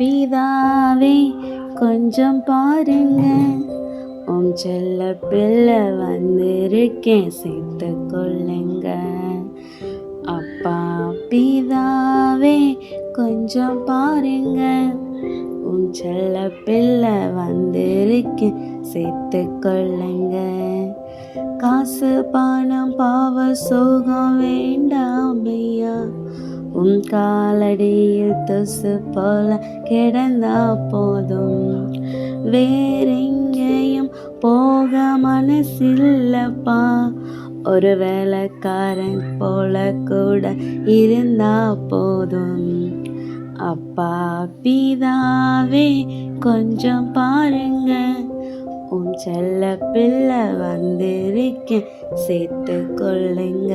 பிதாவே கொஞ்சம் பாருங்க. உம் செல்ல பிள்ளை வந்திருக்கேன் சேர்த்து கொள்ளுங்க. அப்பா பிதாவே கொஞ்சம் பாருங்க. உன் செல்ல பிள்ளை வந்திருக்கேன் சேர்த்து கொள்ளுங்க. காசு பணம் பாவ சோகம் வேணும். காலடியில் தொசு போல கிடந்தா போதும். வேறெங்கேயும் போக மனசில்லப்பா. ஒரு வேலைக்காரன் போல கூட இருந்தா போதும். அப்பா பிதாவே கொஞ்சம் பாருங்க. உன் செல்ல பிள்ளை வந்திருக்கேன் சேர்த்து கொள்ளுங்க.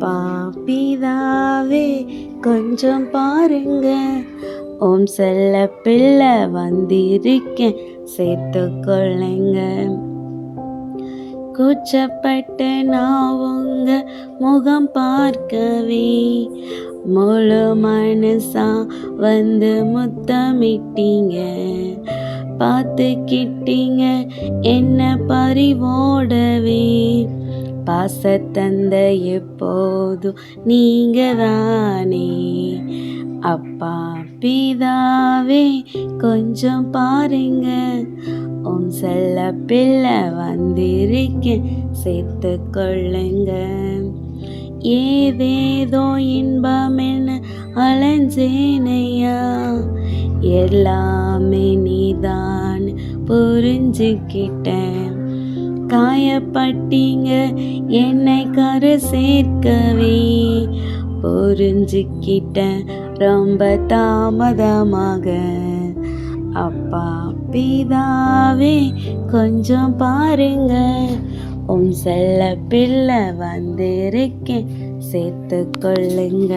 அப்பா பிதாவே கொஞ்சம் பாருங்க. ஓம் செல்ல பிள்ளை வந்திருக்கேன் சேர்த்து கொள்ளுங்க. கூச்சப்பட்டு நான் உங்க முகம் பார்க்கவே முழு மனசா வந்து முத்தமிட்டீங்க. பார்த்துக்கிட்டீங்க என்ன பறிவோடவே பாசத்தந்த எப்போதும் நீங்க தானே அப்பா பிதாவே கொஞ்சம் பாருங்க. உன் செல்ல பிள்ளை வந்திருக்கேன் சேர்த்து கொள்ளுங்க. ஏதேதோ இன்பம் என அலைஞ்சேனையா. எல்லாமே நீதான் புரிஞ்சுக்கிட்டேன். காயப்பட்டீங்க. என்னை கரை சேர்க்கவே. புரிஞ்சுக்கிட்டேன். ரொம்ப தாமதமாக. அப்பா பிதாவே கொஞ்சம் பாருங்க. உன் செல்ல பிள்ளை வந்திருக்கேன். சேர்த்து கொள்ளுங்க.